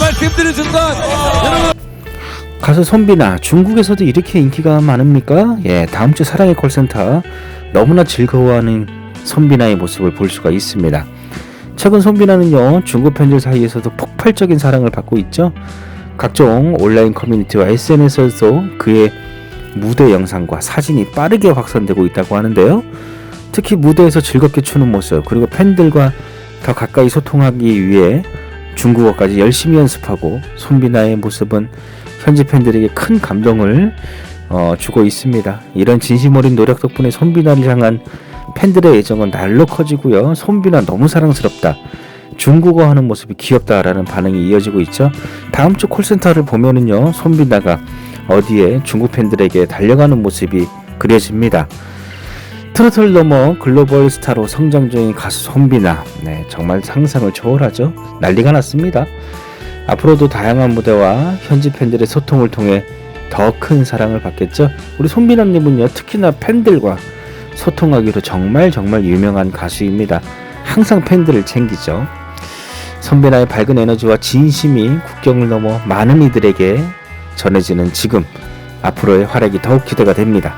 말씀드린 순간 가수 손비나 중국에서도 이렇게 인기가 많습니까? 예, 다음 주 사랑의 콜센터 너무나 즐거워하는 손비나의 모습을 볼 수가 있습니다. 최근 손비나는요 중국 팬들 사이에서도 폭발적인 사랑을 받고 있죠. 각종 온라인 커뮤니티와 SNS에서도 그의 무대 영상과 사진이 빠르게 확산되고 있다고 하는데요. 특히 무대에서 즐겁게 추는 모습 그리고 팬들과 더 가까이 소통하기 위해 중국어까지 열심히 연습하고 손비나의 모습은 현지 팬들에게 큰 감동을 어, 주고 있습니다. 이런 진심 어린 노력 덕분에 손비나를 향한 팬들의 애정은 날로 커지고요. 손비나 너무 사랑스럽다. 중국어 하는 모습이 귀엽다라는 반응이 이어지고 있죠. 다음 주 콜센터를 보면은요. 손비나가 어디에 중국 팬들에게 달려가는 모습이 그려집니다. 트로트를 넘어 글로벌 스타로 성장 중인 가수 손비나. 네, 정말 상상을 초월하죠. 난리가 났습니다. 앞으로도 다양한 무대와 현지 팬들의 소통을 통해 더 큰 사랑을 받겠죠. 우리 손비나님은요, 특히나 팬들과 소통하기로 정말 정말 유명한 가수입니다. 항상 팬들을 챙기죠. 선비나의 밝은 에너지와 진심이 국경을 넘어 많은 이들에게 전해지는 지금 앞으로의 활약이 더욱 기대가 됩니다.